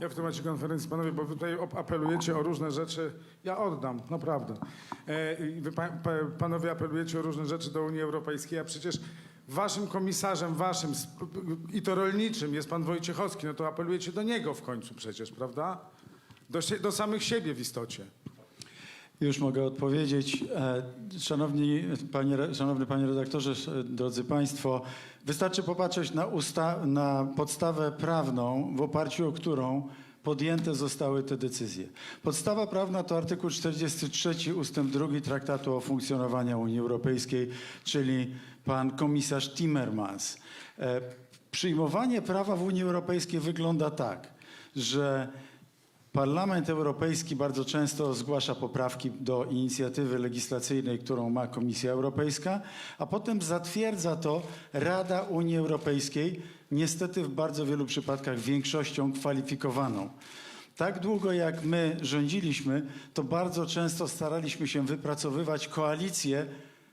Ja w temacie konferencji, panowie, bo tutaj apelujecie o różne rzeczy. Ja oddam, naprawdę. E, wy, pa, pa, panowie apelujecie o różne rzeczy do Unii Europejskiej, a przecież waszym komisarzem, waszym i to rolniczym jest pan Wojciechowski, no to apelujecie do niego w końcu przecież, prawda? Do, do samych siebie w istocie. Już mogę odpowiedzieć. E, Szanowni panie, szanowny panie redaktorze, drodzy państwo, wystarczy popatrzeć na, usta- na podstawę prawną, w oparciu o którą podjęte zostały te decyzje. Podstawa prawna to artykuł 43 ustęp 2 Traktatu o funkcjonowaniu Unii Europejskiej, czyli pan komisarz Timmermans. E, Przyjmowanie prawa w Unii Europejskiej wygląda tak, że Parlament Europejski bardzo często zgłasza poprawki do inicjatywy legislacyjnej, którą ma Komisja Europejska, a potem zatwierdza to Rada Unii Europejskiej, niestety w bardzo wielu przypadkach większością kwalifikowaną. Tak długo jak my rządziliśmy, to bardzo często staraliśmy się wypracowywać koalicję,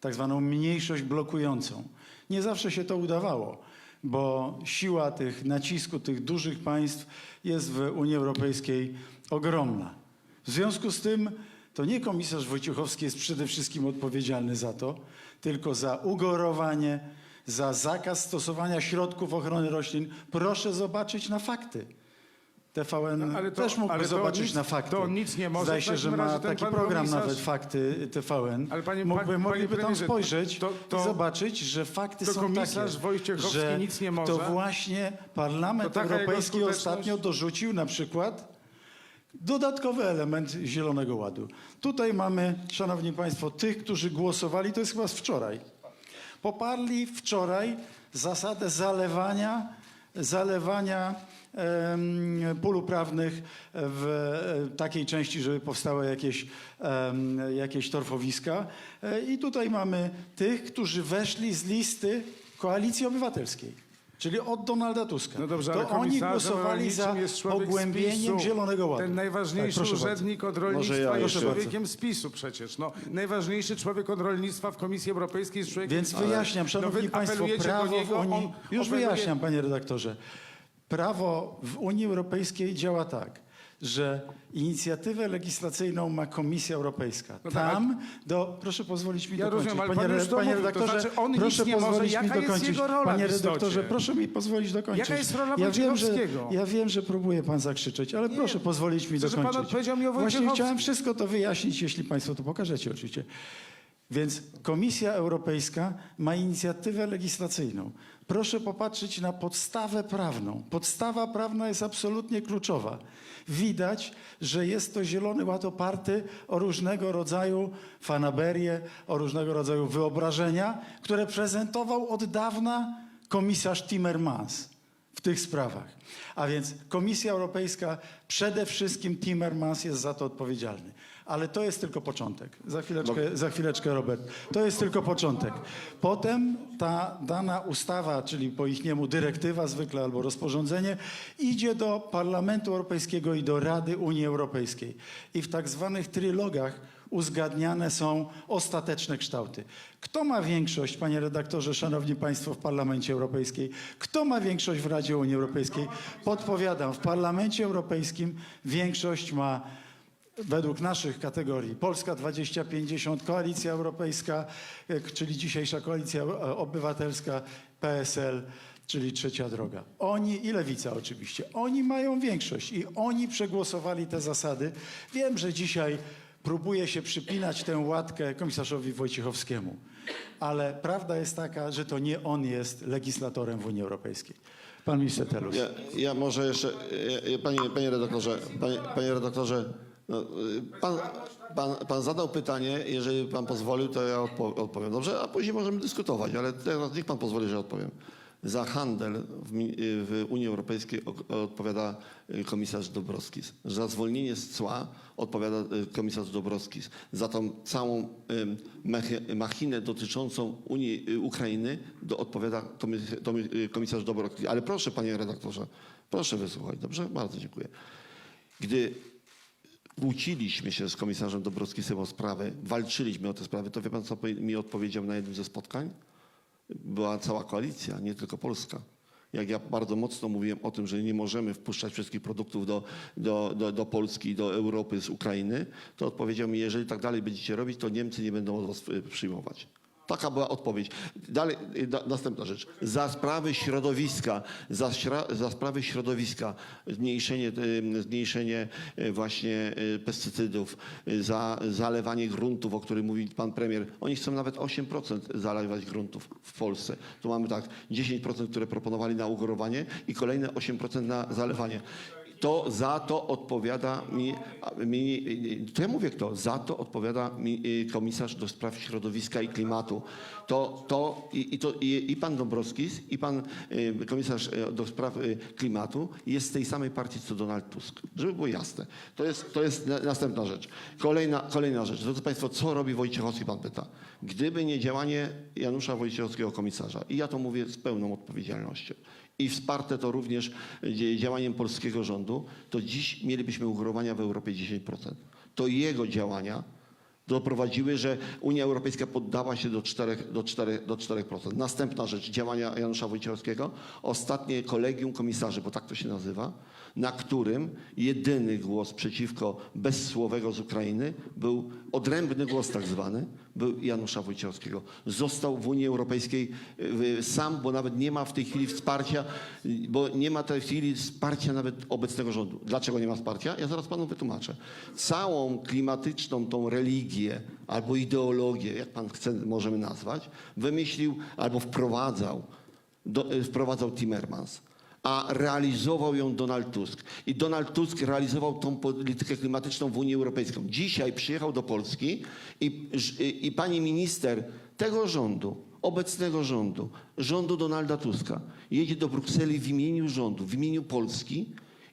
tak zwaną mniejszość blokującą. Nie zawsze się to udawało bo siła tych nacisku tych dużych państw jest w Unii Europejskiej ogromna. W związku z tym to nie komisarz Wojciechowski jest przede wszystkim odpowiedzialny za to, tylko za ugorowanie, za zakaz stosowania środków ochrony roślin. Proszę zobaczyć na fakty. TVN No, ale to- też mógłby ale to zobaczyć nic- na fakty. to nic nie może. Zdaje W się, że takim razie ma ten taki pan program komisarz- nawet fakty TVN. Ale panie- Mógłby, panie mogliby tam premierze, spojrzeć to- to- i zobaczyć, że fakty to są komisarz takie, Wojciechowski że nic nie może? to właśnie Parlament To taka jego Europejski skuteczność? ostatnio dorzucił na przykład dodatkowy element Zielonego Ładu. Tutaj mamy, szanowni państwo, tych, którzy głosowali, to jest chyba z wczoraj, poparli wczoraj zasadę zalewania, zalewania pól uprawnych w e, takiej części, żeby powstały jakieś, jakieś torfowiska. E, I tutaj mamy tych, którzy weszli z listy Koalicji Obywatelskiej. Czyli od Donalda Tuska. No dobrze, to ale oni głosowali za pogłębieniem. Zielonego Ładu. Ten najważniejszy Tak, bardzo. urzędnik od rolnictwa ja jest człowiekiem z PiSu przecież. No, najważniejszy człowiek od rolnictwa w Komisji Europejskiej jest człowiekiem Więc wyjaśniam, szanowni wy państwo, prawo w niego, Unii... on Już apeluje- wyjaśniam, panie redaktorze. Prawo w Unii Europejskiej działa tak, że inicjatywę legislacyjną ma Komisja Europejska. No tak, Tam do... Proszę pozwolić mi Ja dokończyć. rozumiem, panie, pan re- panie mówił, to redaktorze, znaczy on nic proszę nie może. pozwolić Jaka mi dokończyć. panie redaktorze, proszę mi pozwolić dokończyć. Jaka jest rola ja wiem, że, ja wiem, że próbuje pan zakrzyczeć, ale proszę pozwolić mi Chcę, żeby pan dokończyć. odpowiedział mi o Właśnie chciałem wszystko to wyjaśnić, jeśli państwo to pokażecie oczywiście. Więc Komisja Europejska ma inicjatywę legislacyjną. Proszę popatrzeć na podstawę prawną. Podstawa prawna jest absolutnie kluczowa. Widać, że jest to Zielony Ład oparty o różnego rodzaju fanaberie, o różnego rodzaju wyobrażenia, które prezentował od dawna komisarz Timmermans tych sprawach. A więc Komisja Europejska, przede wszystkim Timmermans jest za to odpowiedzialny. Ale to jest tylko początek. Za chwileczkę, za chwileczkę Robert. To jest tylko początek. Potem ta dana ustawa, czyli po ich niemu dyrektywa zwykle albo rozporządzenie, idzie do Parlamentu Europejskiego i do Rady Unii Europejskiej. I w tak zwanych trylogach uzgadniane są ostateczne kształty. Kto ma większość, panie redaktorze, szanowni państwo, w Parlamencie Europejskiej? Kto ma większość w Radzie Unii Europejskiej? Podpowiadam, w Parlamencie Europejskim większość ma według naszych kategorii Polska 2050, Koalicja Europejska, e, czyli dzisiejsza Koalicja e, Obywatelska, PSL, czyli Trzecia Droga. Oni i Lewica oczywiście. Oni mają większość i oni przegłosowali te zasady. Wiem, że dzisiaj próbuje się przypinać tę łatkę komisarzowi Wojciechowskiemu, ale prawda jest taka, że to nie on jest legislatorem w Unii Europejskiej. Pan minister Telus. Ja, ja może jeszcze, ja- panie, panie redaktorze, panie, panie redaktorze, no, pan, pan, pan zadał pytanie, jeżeli pan pozwolił, to ja odpo, odpowiem. Dobrze? A później możemy dyskutować, ale teraz niech pan pozwoli, że odpowiem. Za handel w, Unii Europejskiej odpowiada y, komisarz Dobrowskis. Za zwolnienie z cła odpowiada y, komisarz Dobrowskis. Za tą całą machinę dotyczącą Unii y, Ukrainy odpowiada komisarz Dobrowskis. Ale proszę, panie redaktorze, proszę wysłuchać. Dobrze? Bardzo dziękuję. Gdy kłóciliśmy się z komisarzem Dobrowskisem o sprawę, walczyliśmy o te sprawy, to wie pan, co mi odpowiedział na jednym ze spotkań? Była cała koalicja, nie tylko Polska. jak ja bardzo mocno mówiłem o tym, że nie możemy wpuszczać wszystkich produktów do, do, do, do Polski, do Europy z Ukrainy, to odpowiedział mi, jeżeli tak dalej będziecie robić, to Niemcy nie będą od was y, przyjmować. Taka była odpowiedź. Dalej, y, da, następna rzecz. Za sprawy środowiska, za, za sprawy środowiska, zmniejszenie, y, zmniejszenie y, właśnie y, pestycydów, y, za zalewanie gruntów, o którym mówi pan premier. Oni chcą nawet 8% zalewać gruntów w Polsce. Tu mamy tak 10%, które proponowali na ugorowanie i kolejne 8% na zalewanie. To za to odpowiada mi, mi, to ja mówię kto, za to odpowiada mi komisarz do spraw środowiska i klimatu. To, to, i, i, to i, i pan Dąbrowskis, i pan y, komisarz y, do spraw y, klimatu jest z tej samej partii co Donald Tusk. Żeby było jasne. To jest, to jest na, następna rzecz. Kolejna, kolejna rzecz. Drodzy Państwo, co robi Wojciechowski, pan pyta. Gdyby nie działanie Janusza Wojciechowskiego, komisarza, i ja to mówię z pełną odpowiedzialnością, i wsparte to również dzie- działaniem polskiego rządu, to dziś mielibyśmy ugorowania w Europie 10%. To jego działania doprowadziły, że Unia Europejska poddała się do 4%. Do 4, do 4%. Następna rzecz, działania Janusza Wojciechowskiego. Ostatnie kolegium komisarzy, bo tak to się nazywa, na którym jedyny głos przeciwko bezsłowego z Ukrainy był odrębny głos tak zwany, Janusza Wojciechowskiego. Został w Unii Europejskiej y, sam, bo nawet nie ma w tej chwili wsparcia, y, bo nie ma w tej chwili wsparcia nawet obecnego rządu. Dlaczego nie ma wsparcia? Ja zaraz panu wytłumaczę. Całą klimatyczną tą religię albo ideologię, jak pan chce, możemy nazwać, wymyślił albo wprowadzał, do, y, wprowadzał Timmermans a realizował ją Donald Tusk. I Donald Tusk realizował tą politykę klimatyczną w Unii Europejskiej. Dzisiaj przyjechał do Polski i, i, i pani minister tego rządu, obecnego rządu, rządu Donalda Tuska, jedzie do Brukseli w imieniu rządu, w imieniu Polski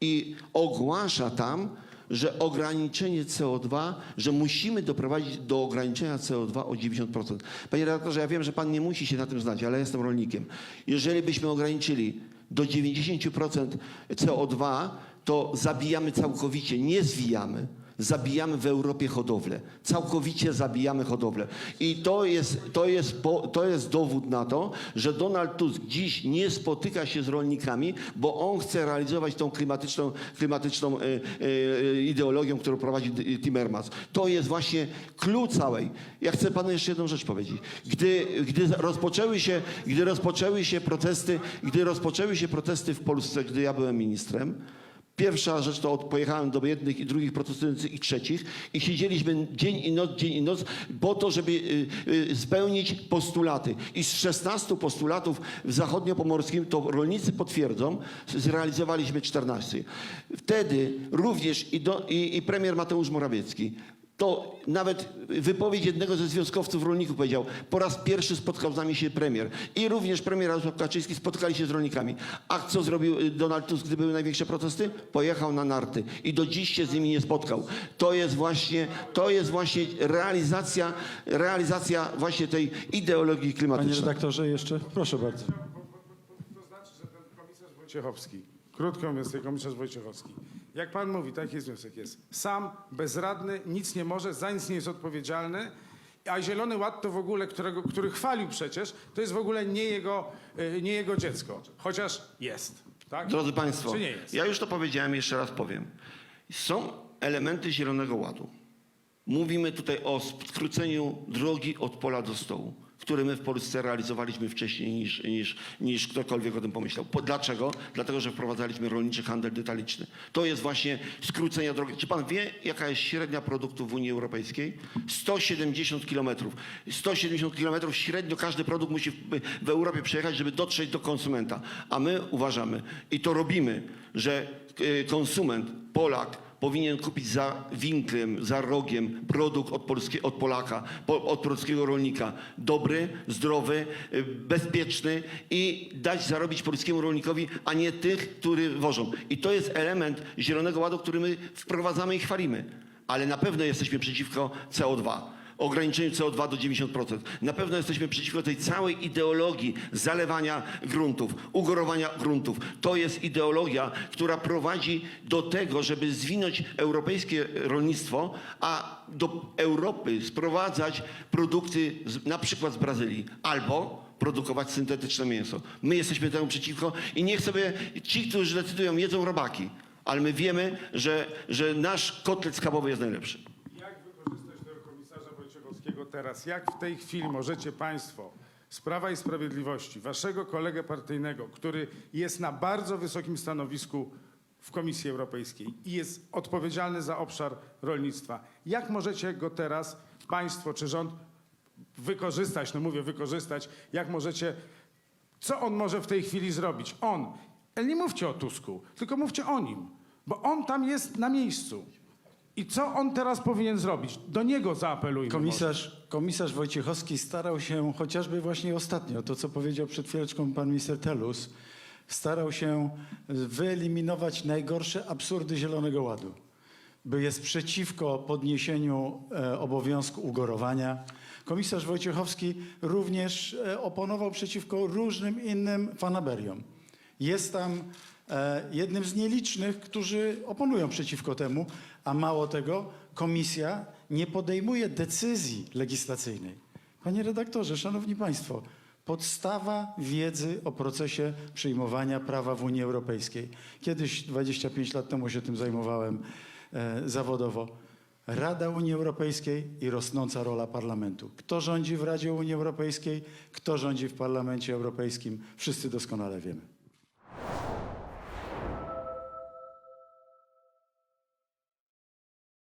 i ogłasza tam, że ograniczenie CO2, że musimy doprowadzić do ograniczenia CO2 o 90%. Panie redaktorze, ja wiem, że pan nie musi się na tym znać, ale jestem rolnikiem. Jeżeli byśmy ograniczyli do 90% CO2, to zabijamy całkowicie, nie zwijamy. Zabijamy w Europie hodowlę. Całkowicie zabijamy hodowlę. I to jest, to, jest to jest dowód na to, że Donald Tusk dziś nie spotyka się z rolnikami, bo on chce realizować tą klimatyczną, klimatyczną e, e, ideologią, którą prowadzi Timmermans. To jest właśnie klucz całej. Ja chcę panu jeszcze jedną rzecz powiedzieć. Gdy, gdy rozpoczęły się, gdy rozpoczęły się protesty, gdy rozpoczęły się protesty w Polsce, gdy ja byłem ministrem, Pierwsza rzecz to pojechałem do jednych i drugich protestujących i trzecich i siedzieliśmy dzień i noc, dzień i noc po to, żeby y, y, spełnić postulaty. I z 16 postulatów w zachodniopomorskim, to rolnicy potwierdzą, zrealizowaliśmy 14. Wtedy również i, do, i, i premier Mateusz Morawiecki to nawet wypowiedź jednego ze związkowców rolników powiedział, po raz pierwszy spotkał z nami się premier i również premier Jarosław Kaczyński spotkali się z rolnikami. A co zrobił y, Donald Tusk, gdy były największe protesty? Pojechał na narty i do dziś się z nimi nie spotkał. To jest właśnie, to jest właśnie realizacja, realizacja właśnie tej ideologii Panie klimatycznej. redaktorze, jeszcze proszę bardzo. To znaczy, że ten komisarz Wojciechowski, krótko mówiąc, ten komisarz Wojciechowski, jak pan mówi, taki jest wniosek, jest sam, bezradny, nic nie może, za nic nie jest odpowiedzialny, a Zielony Ład to w ogóle, którego, który chwalił przecież, to jest w ogóle nie jego, y, nie jego dziecko, chociaż jest. Tak? Drodzy Państwo, Czy nie jest? ja już to powiedziałem, jeszcze raz powiem. Są elementy Zielonego Ładu. Mówimy tutaj o skróceniu drogi od pola do stołu, które my w Polsce realizowaliśmy wcześniej niż, niż, niż ktokolwiek o tym pomyślał. Po, dlaczego? Dlatego, że wprowadzaliśmy rolniczy handel detaliczny. To jest właśnie skrócenie drogi. Czy pan wie, jaka jest średnia produktów w Unii Europejskiej? 170 kilometrów. 170 kilometrów średnio każdy produkt musi w, w Europie przejechać, żeby dotrzeć do konsumenta. A my uważamy i to robimy, że y, konsument, Polak, powinien kupić za winklem, za rogiem produkt od, od Polaka, po, od polskiego rolnika. Dobry, zdrowy, y, bezpieczny i dać zarobić polskiemu rolnikowi, a nie tych, którzy wożą. I to jest element Zielonego Ładu, który my wprowadzamy i chwalimy. Ale na pewno jesteśmy przeciwko CO2 ograniczeniu CO2 do 90%. Na pewno jesteśmy przeciwko tej całej ideologii zalewania gruntów, ugorowania gruntów. To jest ideologia, która prowadzi do tego, żeby zwinąć europejskie rolnictwo, a do Europy sprowadzać produkty z, na przykład z Brazylii albo produkować syntetyczne mięso. My jesteśmy temu przeciwko i niech sobie ci, którzy decydują, jedzą robaki. Ale my wiemy, że, że nasz kotlet schabowy jest najlepszy. Jak wykorzystać tego komisarza Wojciechowskiego teraz? Jak w tej chwili możecie Państwo z Prawa i Sprawiedliwości, Waszego kolegę partyjnego, który jest na bardzo wysokim stanowisku w Komisji Europejskiej i jest odpowiedzialny za obszar rolnictwa, jak możecie go teraz Państwo czy rząd wykorzystać, no mówię wykorzystać, jak możecie, co on może w tej chwili zrobić? On, nie mówcie o Tusku, tylko mówcie o nim, bo on tam jest na miejscu. I co on teraz powinien zrobić? Do niego zaapelujmy. Komisarz, komisarz Wojciechowski starał się chociażby właśnie ostatnio, to co powiedział przed chwileczką pan minister Telus, starał się wyeliminować najgorsze absurdy Zielonego Ładu. By jest przeciwko podniesieniu e, obowiązku ugorowania. Komisarz Wojciechowski również e, oponował przeciwko różnym innym fanaberiom. Jest tam jednym z nielicznych, którzy oponują przeciwko temu, a mało tego, komisja nie podejmuje decyzji legislacyjnej. Panie redaktorze, szanowni państwo, podstawa wiedzy o procesie przyjmowania prawa w Unii Europejskiej. Kiedyś, 25 lat temu się tym zajmowałem e, zawodowo. Rada Unii Europejskiej i rosnąca rola parlamentu. Kto rządzi w Radzie Unii Europejskiej, kto rządzi w Parlamencie Europejskim, wszyscy doskonale wiemy.